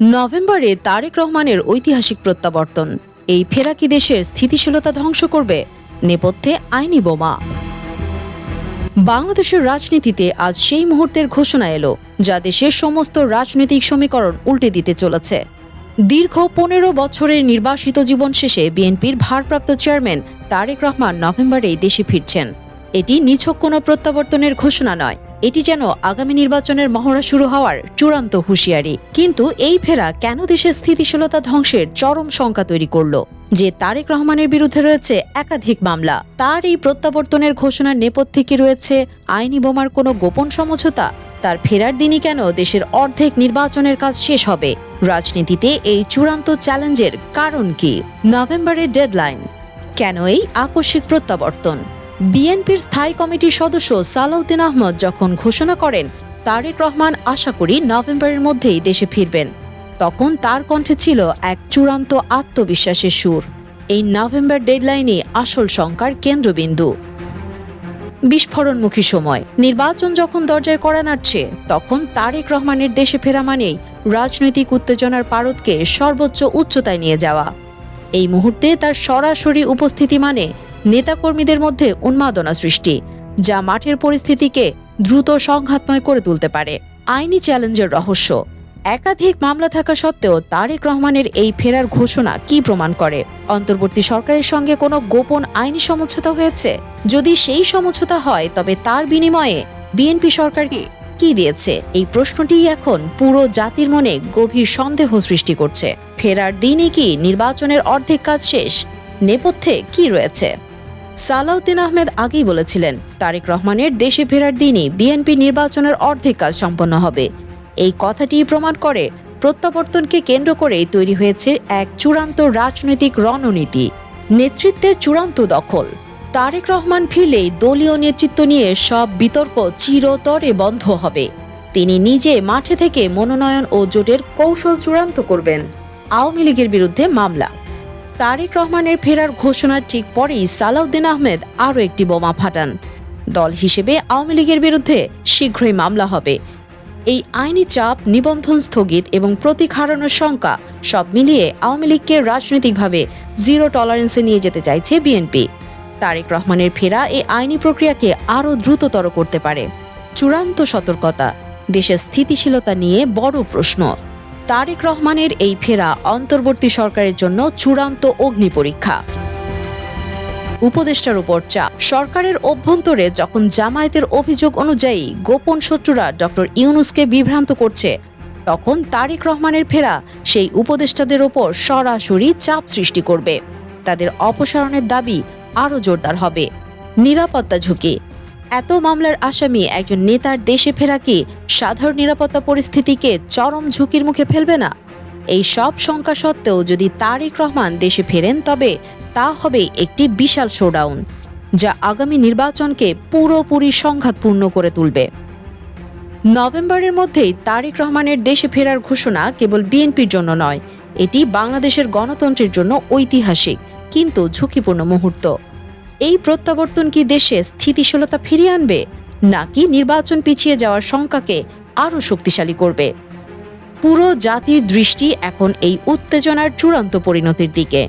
নভেম্বরে তারেক রহমানের ঐতিহাসিক প্রত্যাবর্তন। এই ফেরাকি দেশের স্থিতিশীলতা ধ্বংস করবে? নেপথ্যে আইনি বোমা। বাংলাদেশের রাজনীতিতে আজ সেই মুহূর্তের ঘোষণা এলো, যা দেশের সমস্ত রাজনৈতিক সমীকরণ উল্টে দিতে চলেছে। দীর্ঘ পনেরো বছরের নির্বাসিত জীবন শেষে বিএনপির ভারপ্রাপ্ত চেয়ারম্যান তারেক রহমান নভেম্বরেই দেশে ফিরছেন। এটি নিছক কোনো প্রত্যাবর্তনের ঘোষণা নয়। এটি যেন আগামী নির্বাচনের মহড়া শুরু হওয়ার চূড়ান্ত হুঁশিয়ারি। কিন্তু এই ফেরা কেন দেশের স্থিতিশীলতা ধ্বংসের চরম শঙ্কা তৈরি করল? যে তারেক রহমানের বিরুদ্ধে রয়েছে একাধিক মামলা, তার এই প্রত্যাবর্তনের ঘোষণার নেপথ্যে কি রয়েছে? আইনি বোমার কোনো গোপন সমঝোতা? তার ফেরার দিনই কেন দেশের অর্ধেক নির্বাচনের কাজ শেষ হবে? রাজনীতিতে এই চূড়ান্ত চ্যালেঞ্জের কারণ কি? নভেম্বরের ডেডলাইন। কেন এই আকস্মিক প্রত্যাবর্তন? বিএনপির স্থায়ী কমিটির সদস্য সালাউদ্দিন আহমদ যখন ঘোষণা করেন, তারেক রহমান আশা করি নভেম্বরের মধ্যেই দেশে ফিরবেন। তখন তার কণ্ঠে ছিল এক চূড়ান্ত আত্মবিশ্বাসের সুর। এই নভেম্বর ডেডলাইনই আসল শঙ্কার কেন্দ্রবিন্দু। বিস্ফোরণমুখী সময়। নির্বাচন যখন দরজায় করা নাড়ছে, তখন তারেক রহমানের দেশে ফেরা মানেই রাজনৈতিক উত্তেজনার পারদকে সর্বোচ্চ উচ্চতায় নিয়ে যাওয়া। এই মুহূর্তে তার সরাসরি উপস্থিতি মানে নেতাকর্মীদের মধ্যে উন্মাদনা সৃষ্টি, যা মাঠের পরিস্থিতিকে দ্রুত সংঘাতময় করে তুলতে পারে। আইনি চ্যালেঞ্জের রহস্য। একাধিক মামলা থাকা সত্ত্বেও তারেক রহমানের এই ফেরার ঘোষণা কি প্রমাণ করে? অন্তর্বর্তী সরকারের সঙ্গে কোনো গোপন আইনি সমঝোতা হয়েছে? যদি সেই সমঝোতা হয়, তবে তার বিনিময়ে বিএনপি সরকারকে কি দিয়েছে? এই প্রশ্নটিই এখন পুরো জাতির মনে গভীর সন্দেহ সৃষ্টি করছে। ফেরার দিনই কি নির্বাচনের অর্ধেক কাজ শেষ? নেপথ্যে কি রয়েছে? সালাউদ্দিন আহমেদ আগেই বলেছিলেন, তারেক রহমানের দেশে ফেরার দিনই বিএনপি নির্বাচনের অর্ধেক কাজ সম্পন্ন হবে। এই কথাটি প্রমাণ করে প্রত্যাবর্তনকে কেন্দ্র করেই তৈরি হয়েছে এক চূড়ান্ত রাজনৈতিক রণনীতি। নেতৃত্বের চূড়ান্ত দখল। তারেক রহমান ফিরলেই দলীয় নেতৃত্ব নিয়ে সব বিতর্ক চিরতরে বন্ধ হবে। তিনি নিজে মাঠে থেকে মনোনয়ন ও জোটের কৌশল চূড়ান্ত করবেন। আওয়ামী লীগের বিরুদ্ধে মামলা। তারেক রহমানের ফেরার ঘোষণার ঠিক পরেই সালাউদ্দিন আহমেদ আরও একটি বোমা ফাটান। দল হিসেবে আওয়ামী লীগের বিরুদ্ধে শীঘ্রই মামলা হবে। এই আইনি চাপ, নিবন্ধন স্থগিত এবং প্রতীক হারানোর শঙ্কা সব মিলিয়ে আওয়ামী লীগকে রাজনৈতিকভাবে জিরো টলারেন্সে নিয়ে যেতে চাইছে বিএনপি। তারেক রহমানের ফেরা এই আইনি প্রক্রিয়াকে আরও দ্রুততর করতে পারে। চূড়ান্ত সতর্কতা, দেশের স্থিতিশীলতা নিয়ে বড় প্রশ্ন। তারেক রহমানের এই ফেরা অন্তর্বর্তী সরকারের জন্য চূড়ান্ত অগ্নি পরীক্ষা। উপদেষ্টার উপর চাপ সরকারের অভ্যন্তরে যখন জামায়াতের অভিযোগ অনুযায়ী গোপন শত্রুরা ডক্টর ইউনুসকে বিভ্রান্ত করছে, তখন তারেক রহমানের ফেরা সেই উপদেষ্টাদের ওপর সরাসরি চাপ সৃষ্টি করবে। তাদের অপসারণের দাবি আরও জোরদার হবে। নিরাপত্তা ঝুঁকি। এত মামলার আসামি একজন নেতার দেশে ফেরা কি সাধারণ নিরাপত্তা পরিস্থিতিকে চরম ঝুঁকির মুখে ফেলবে না? এই সব শঙ্কা সত্ত্বেও যদি তারেক রহমান দেশে ফেরেন, তবে তা হবে একটি বিশাল শোডাউন যা আগামী নির্বাচনকে পুরোপুরি সংঘাতপূর্ণ করে তুলবে। নভেম্বরের মধ্যেই তারেক রহমানের দেশে ফেরার ঘোষণা কেবল বিএনপির জন্য নয়, এটি বাংলাদেশের গণতন্ত্রের জন্য ঐতিহাসিক, কিন্তু ঝুঁকিপূর্ণ মুহূর্ত। এই প্রত্যাবর্তন কি দেশে স্থিতিশীলতা ফিরিয়ে আনবে, নাকি নির্বাচন পিছিয়ে যাওয়ার শঙ্কাকে আরও শক্তিশালী করবে? পুরো জাতির দৃষ্টি এখন এই উত্তেজনার চূড়ান্ত পরিণতির দিকে।